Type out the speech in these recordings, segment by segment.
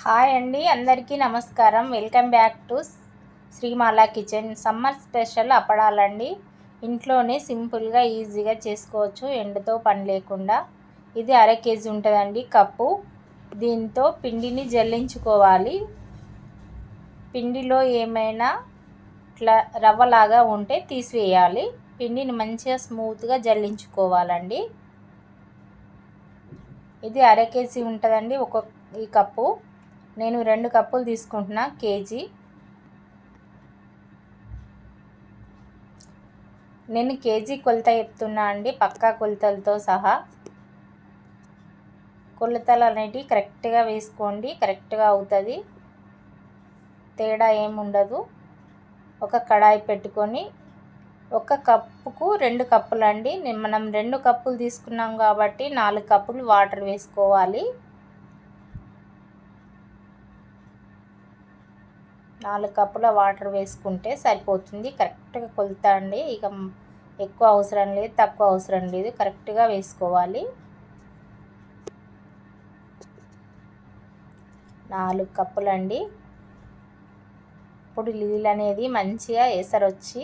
Hi అండి అందరికీ నమస్కారం. Welcome back to Srimala kitchen. Summer special అప్పడాలండి. ఇంట్లోనే సింపుల్గా ఈజీగా చేసుకోవచ్చు. ఎండతో పని లేకుండా. ఇది అర కేజీ ఉంటుందండి కప్పు. దీంతో పిండిని జల్లించుకోవాలి. పిండిలో ఏమైనా ఇట్లా రవ్వలాగా ఉంటే తీసివేయాలి. పిండిని మంచిగా స్మూత్గా జల్లించుకోవాలండి. ఇది అర కేజీ ఉంటుందండి ఒక ఈ కప్పు. నేను రెండు కప్పులు తీసుకుంటున్నా కేజీ. నేను కేజీ కొలత చెప్తున్నా అండి పక్కా కొలతలతో సహా. కొలతలు అనేటివి కరెక్ట్గా వేసుకోండి కరెక్ట్గా అవుతుంది. తేడా ఏముండదు ఒక కడాయి పెట్టుకొని ఒక కప్పుకు రెండు కప్పులు అండి మనం రెండు కప్పులు తీసుకున్నాం కాబట్టి నాలుగు కప్పులు వాటర్ వేసుకోవాలి. నాలుగు కప్పుల వాటర్ వేసుకుంటే సరిపోతుంది. కరెక్ట్గా కొలుతా అండి ఇక ఎక్కువ అవసరం లేదు తక్కువ అవసరం లేదు. కరెక్ట్గా వేసుకోవాలి. నాలుగు కప్పులండి. ఇప్పుడు నీళ్ళు అనేది మంచిగా ఎసరొచ్చి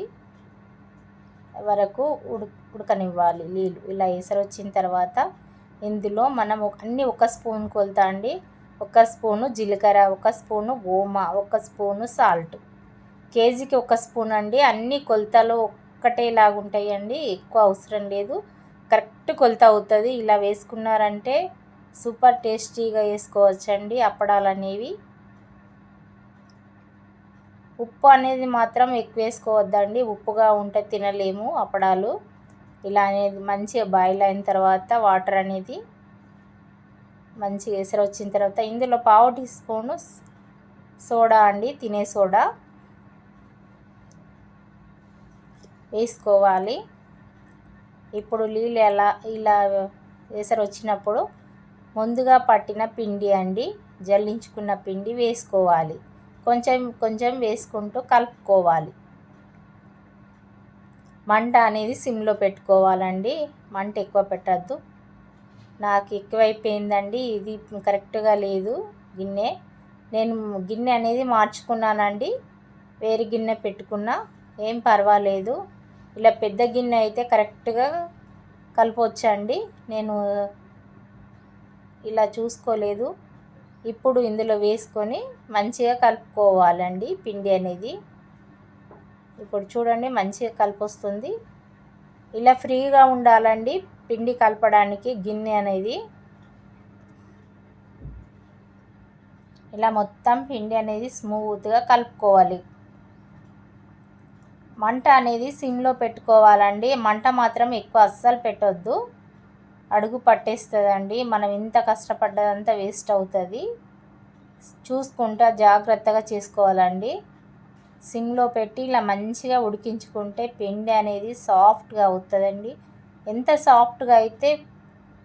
వరకు ఉడు ఉడకనివ్వాలి నీళ్ళు. ఇలా ఎసరొచ్చిన తర్వాత ఇందులో మనం అన్నీ ఒక స్పూన్ కొలుతా అండి ఒక స్పూను జీలకర్ర ఒక స్పూను ఓమ ఒక స్పూను సాల్ట్. కేజీకి ఒక స్పూన్ అండి. అన్ని కొలతలు ఒక్కటేలాగా ఉంటాయండి. ఎక్కువ అవసరం లేదు. కరెక్ట్ కొలత అవుతుంది. ఇలా వేసుకున్నారంటే సూపర్ టేస్టీగా వేసుకోవచ్చండి అప్పడాలు అనేవి ఉప్పు అనేది మాత్రం ఎక్కువ వేసుకోవద్దండి. ఉప్పుగా ఉంటే తినలేము అప్పడాలు. ఇలా అనేది మంచిగా బాయిల్ అయిన తర్వాత వాటర్ అనేది మంచిగా ఎసరు వచ్చిన తర్వాత ఇందులో పావు టీ స్పూను సోడా అండి తినే సోడా వేసుకోవాలి. ఇప్పుడు నీళ్ళు ఎలా ఇలా ఎసరు వచ్చినప్పుడు ముందుగా పట్టిన పిండి అండి జల్లించుకున్న పిండి వేసుకోవాలి. కొంచెం కొంచెం వేసుకుంటూ కలుపుకోవాలి. మంట అనేది సిమ్లో పెట్టుకోవాలండి. మంట ఎక్కువ పెట్టద్దు. నాకు ఎక్కువైపోయిందండి. ఇది కరెక్ట్గా లేదు. గిన్నె. నేను గిన్నె అనేది మార్చుకున్నానండి. వేరే గిన్నె పెట్టుకున్నా. ఏం పర్వాలేదు. ఇలా పెద్ద గిన్నె అయితే కరెక్ట్గా కలపవచ్చండి నేను ఇలా చూసుకోలేదు. ఇప్పుడు ఇందులో వేసుకొని మంచిగా కలుపుకోవాలండి పిండి అనేది. ఇప్పుడు చూడండి మంచిగా కలిపొస్తుంది. ఇలా ఫ్రీగా ఉండాలండి. పిండి కలపడానికి గిన్నె అనేది ఇలా మొత్తం పిండి అనేది స్మూత్గా కలుపుకోవాలి. మంట అనేది సిమ్లో పెట్టుకోవాలండి. మంట మాత్రం ఎక్కువ అస్సలు పెట్టొద్దు. అడుగు పట్టేస్తుందండి. మనం ఇంత కష్టపడ్డదంతా వేస్ట్ అవుతుంది. చూసుకుంటా జాగ్రత్తగా చేసుకోవాలండి. సిమ్లో పెట్టి ఇలా మంచిగా ఉడికించుకుంటే పిండి అనేది సాఫ్ట్గా అవుతుందండి. ఎంత సాఫ్ట్గా అయితే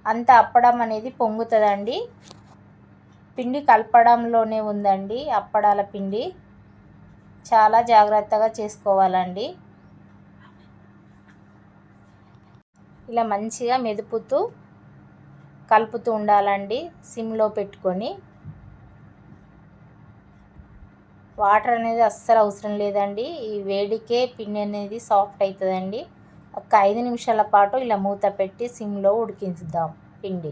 అంత అప్పడం అనేది పొంగుతుందండి. పిండి కలపడంలోనే ఉందండి అప్పడాల పిండి. చాలా జాగ్రత్తగా చేసుకోవాలండి. ఇలా మంచిగా మెదుపుతూ కలుపుతూ ఉండాలండి సిమ్లో పెట్టుకొని. వాటర్ అనేది అస్సలు అవసరం లేదండి. ఈ వేడికే పిండి అనేది సాఫ్ట్ అవుతుందండి ఒక ఐదు నిమిషాల పాటు ఇలా మూత పెట్టి సిమ్లో ఉడికించుదాం పిండి.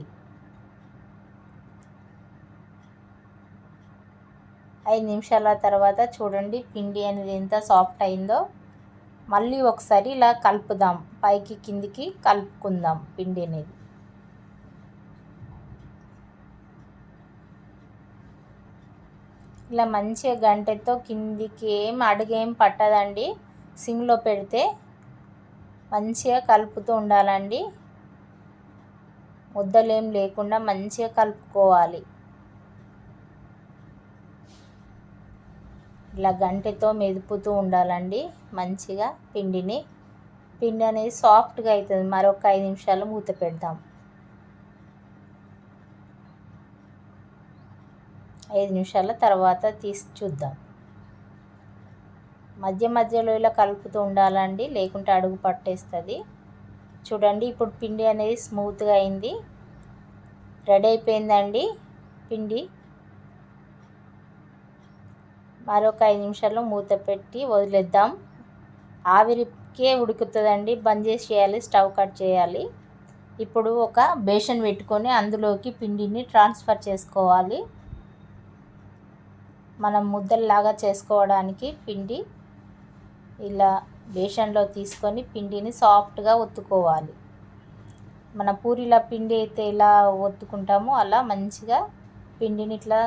ఐదు నిమిషాల తర్వాత చూడండి పిండి అనేది ఎంత సాఫ్ట్ అయిందో. మళ్ళీ ఒకసారి ఇలా కలుపుదాం. పైకి కిందికి కలుపుకుందాం పిండి అనేది. ఇలా మంచిగా గంటెతో కిందికి ఏం అడుగేం పట్టదండి. సిమ్లో పెడితే మంచిగా కలుపుతూ ఉండాలండి. ముద్దలేం లేకుండా మంచిగా కలుపుకోవాలి. ఇలా గంటెతో మెదుపుతూ ఉండాలండి మంచిగా పిండిని. పిండి అనేది సాఫ్ట్గా అవుతుంది మరొక ఐదు నిమిషాలు మూత పెడదాం. ఐదు నిమిషాల తర్వాత తీసి చూద్దాం. మధ్య మధ్యలో ఇలా కలుపుతూ ఉండాలండి లేకుంటే అడుగు పట్టేస్తుంది. చూడండి ఇప్పుడు పిండి అనేది స్మూత్గా అయింది. రెడీ అయిపోయిందండి పిండి. మరొక ఐదు నిమిషాలు మూత పెట్టి వదిలేద్దాం. ఆవిరికే ఉడుకుతుందండి బంద్ చేసి చేయాలి స్టవ్ కట్ చేయాలి. ఇప్పుడు ఒక బేషన్ పెట్టుకొని అందులోకి పిండిని ట్రాన్స్ఫర్ చేసుకోవాలి. మనం ముద్దల్లాగా చేసుకోవడానికి పిండి ఇలా బేషన్లో తీసుకొని పిండిని సాఫ్ట్గా ఒత్తుకోవాలి. మన పూరిల పిండి అయితే ఎలా ఒత్తుకుంటామో అలా మంచిగా పిండిని ఇట్లా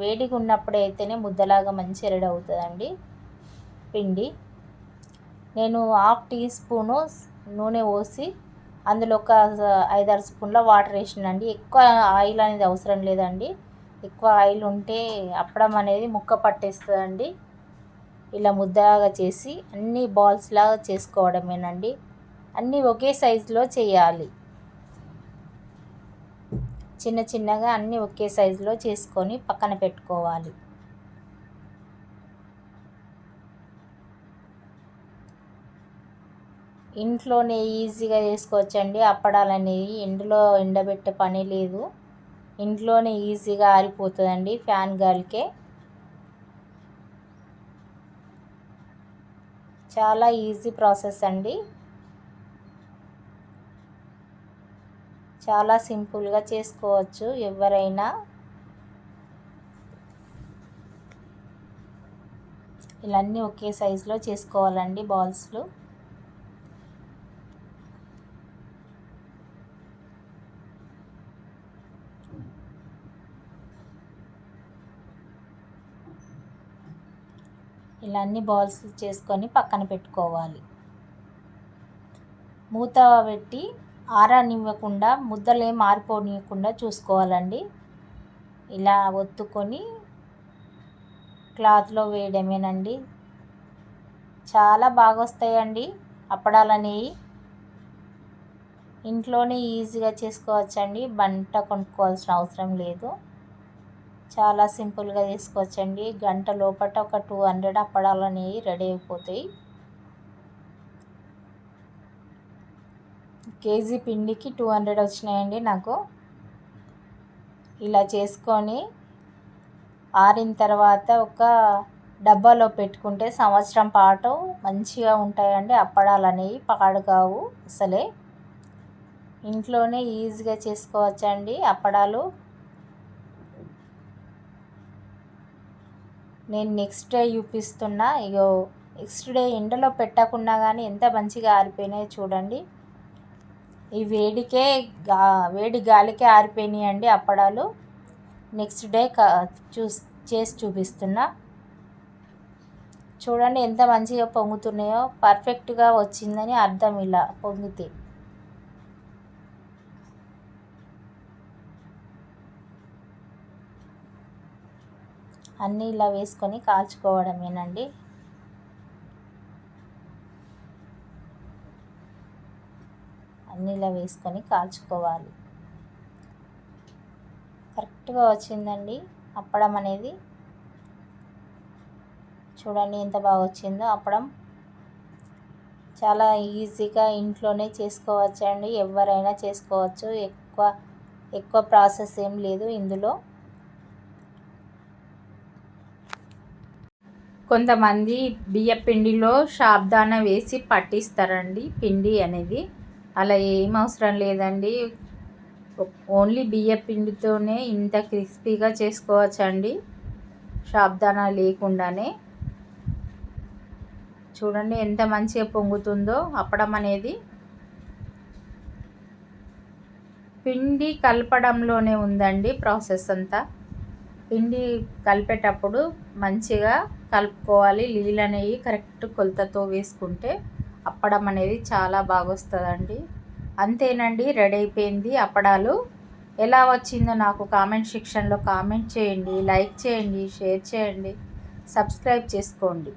వేడిగా ఉన్నప్పుడు అయితేనే ముద్దలాగా మంచి రెడీ అవుతుందండి పిండి. నేను హాఫ్ టీ స్పూను నూనె పోసి అందులో ఒక ఐదారు స్పూన్ల వాటర్ వేసినండి. ఎక్కువ ఆయిల్ అనేది అవసరం లేదండి. ఎక్కువ ఆయిల్ ఉంటే అప్పడం అనేది ముక్క పట్టేస్తుందండి. ఇలా ముద్దలాగా చేసి అన్ని బాల్స్ లాగా చేసుకోవడమేనండి. అన్నీ ఒకే సైజులో చేయాలి. చిన్న చిన్నగా అన్నీ ఒకే సైజులో చేసుకొని పక్కన పెట్టుకోవాలి. ఇంట్లోనే ఈజీగా చేసుకోవచ్చండి. అప్పడాలు అనేవి ఎండలో ఎండబెట్టే పని లేదు. ఇంట్లోనే ఈజీగా ఆరిపోతుందండి. ఫ్యాన్ గాలికే చాలా ఈజీ ప్రాసెస్ అండి. చాలా సింపుల్గా చేసుకోవచ్చు ఎవరైనా. ఇలా అన్నీ ఒకే సైజులో చేసుకోవాలండి బాల్స్లు ఇలా అన్ని బాల్స్ చేసుకొని పక్కన పెట్టుకోవాలి. మూత పెట్టి ఆరనివ్వకుండా ముద్దలు ఏం ఆరిపోనివ్వకుండా చూసుకోవాలండి. ఇలా ఒత్తుకొని క్లాత్లో వేయడమేనండి. చాలా బాగా వస్తాయండి అప్పడాలు అనేవి ఇంట్లోనే ఈజీగా చేసుకోవచ్చండి. బంట కొనుక్కోవాల్సిన అవసరం లేదు. చాలా సింపుల్గా చేసుకోవచ్చండి గంట లోపల ఒక టూ హండ్రెడ్ అప్పడాలు అనేవి రెడీ అయిపోతాయి. కేజీ పిండికి టూ హండ్రెడ్ వచ్చినాయండి నాకు. ఇలా చేసుకొని ఆరిన తర్వాత ఒక డబ్బాలో పెట్టుకుంటే సంవత్సరం పాటు మంచిగా ఉంటాయండి. అప్పడాలు అనేవి పాడు కావు అసలే. ఇంట్లోనే ఈజీగా చేసుకోవచ్చండి అప్పడాలు. నేను నెక్స్ట్ డే చూపిస్తున్నా. ఇగో నెక్స్ట్ డే ఎండలో పెట్టకుండా కానీ ఎంత మంచిగా ఆరిపోయినాయో చూడండి. ఈ వేడికే గా వేడి గాలికే ఆరిపోయినాయి అండి అప్పడాలు. నెక్స్ట్ డే చూస్ చేసి చూపిస్తున్నా. చూడండి ఎంత మంచిగా పొంగుతున్నాయో. పర్ఫెక్ట్గా వచ్చిందని అర్థం ఇలా పొంగితే. అన్నీ ఇలా వేసుకొని కాల్చుకోవడమేనండి. అన్నీ ఇలా వేసుకొని కాల్చుకోవాలి. కరెక్ట్గా వచ్చిందండి. అప్పడం అనేది. చూడండి ఎంత బాగా వచ్చిందో అప్పడం. చాలా ఈజీగా ఇంట్లోనే చేసుకోవచ్చండి. ఎవరైనా చేసుకోవచ్చు. ఎక్కువ ఎక్కువ ప్రాసెస్ ఏం లేదు ఇందులో. కొంతమంది బియ్య పిండిలో షాబ్దాన వేసి పట్టిస్తారండి పిండి అనేది. అలా ఏం అవసరం లేదండి. ఓన్లీ బియ్య పిండితోనే ఇంత క్రిస్పీగా చేసుకోవచ్చండి. షాబ్దానా లేకుండానే. చూడండి ఎంత మంచిగా పొంగుతుందో అప్పడం అనేది. పిండి కలపడంలోనే ఉందండి ప్రాసెస్ అంతా. పిండి కలిపేటప్పుడు మంచిగా కలుపుకోవాలి. నీళ్ళు అనేవి కరెక్ట్ కొలతతో వేసుకుంటే అప్పడం అనేది చాలా బాగా వస్తుందండి అంతేనండి రెడీ అయిపోయింది అప్పడాలు. ఎలా వచ్చిందో నాకు కామెంట్ సెక్షన్లో కామెంట్ చేయండి లైక్ చేయండి షేర్ చేయండి సబ్స్క్రైబ్ చేసుకోండి.